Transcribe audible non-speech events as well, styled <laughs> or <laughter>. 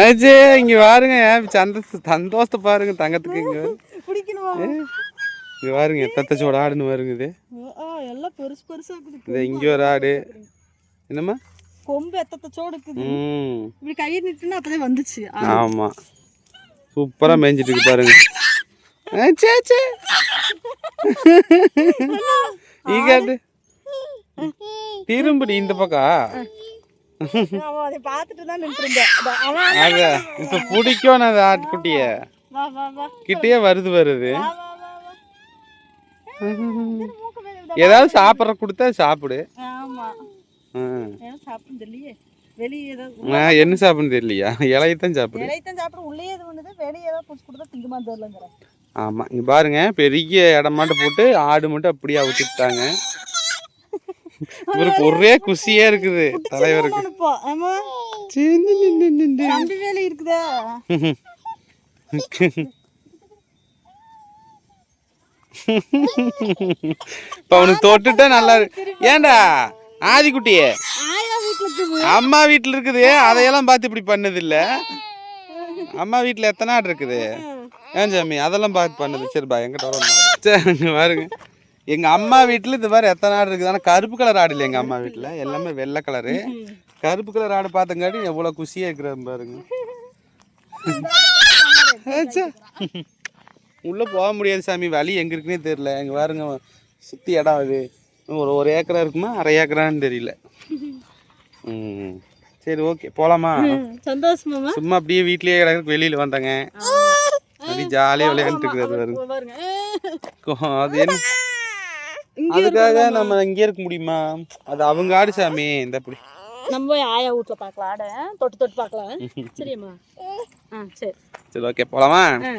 ஆச்சே இங்க பாருங்க சந்த சந்தோஷத்தை பாருங்க தங்கத்துக்கு இங்க இங்க பாருங்க எத்தச்சோட ஆடுன்னு வருங்க இது. எல்லாம் பெருசு பெருசா இருக்குது. இங்க ஒரு ஆடு. என்னம்மா? கொம்பு எத்தத்த சோடு இருக்குது? இப்படி கையை நிட்டுனா அப்பதான் வந்துச்சு. ஆமா. சூப்பரா மேய்ஞ்சிட்டு இருக்கு பாருங்க. ஆச்சே ஆச்சே ஈகாட்டு திரும்படி இந்த பக்கம். அதை பார்த்துட்டு தான் நின்றுருந்தேன். அவன் அத இப்ப பிடிக்கும் அந்த ஆட்டுக்குட்டிய கிட்டயே வருது வருது. ஏதாவது சாப்பிட்ற கொடுத்தா சாப்பிடு. என்ன சாப்பிடுன்னு தெரியலையா? இலையத்தான் சாப்பிடு. இலையத்தான் சாப்பிட. உள்ளே எது பண்ணுது வெளியே ஏதாவது பிடிச்சி கொடுத்தா திங்குமான்னு தெரியலங்கிற. ஆமா இங்க பாருங்க பெரிய போட்டு ஆடு மட்டும் அப்படியே அவுத்துட்டாங்க இவருக்கு ஒரே குஷியே இருக்குது தலைவருக்கு. இருக்குதா? இப்ப அவனுக்கு தொட்டுட்டா நல்லா வீட்டுல இருக்குது அம்மா வீட்டுல இருக்குது. அதையெல்லாம் பார்த்து இப்படி பண்ணது இல்ல அம்மா வீட்டுல எத்தனை ஆடு இருக்குது? ஏன் சாமி? அதெல்லாம் பார்த்து பண்ணது. சரி பா எங்கிட்ட வர சரி பாருங்க. எங்க அம்மா வீட்டுல இது மாதிரி எத்தனை ஆடு இருக்குது? ஆனா கருப்பு கலர் ஆடு இல்லை எங்க அம்மா வீட்டுல எல்லாமே வெள்ளை கலரு கருப்பு கலர் ஆடு பார்த்தங்காட்டி எவ்வளவு குஷியா இருக்கிறான் பாருங்க. உள்ள போக முடியாது சாமி. வழி எங்க இருக்குன்னே தெரியல. எங்க பாருங்க சுத்தி இடம் அது. ஒரு ஒரு ஏக்கரா இருக்குமா? அரை ஏக்கரான்னு தெரியல. ம். சரி ஓகே. போலாமா? சந்தோஷமாமா சும்மா அப்படியே வீட்லயே கிடக்கு வெளியில வந்தாங்க. அப்படி ஜாலியா விளையாண்டுட்டு இருக்கிறது பாருங்க. பாருங்க. கோ- அது என்ன? அதுக்காக நம்ம. இங்கே இருக்க முடியுமா? அது அவங்க ஆடு சாமி இந்த அப்படி நம்ம போய் ஆயா வீட்டுல பார்க்கலாம் ஆட. தொட்டு தொட்டு பார்க்கலாம். <laughs> சரியாம்மா ஆ சரி. சரி ஓகே போலாமா? ஆ.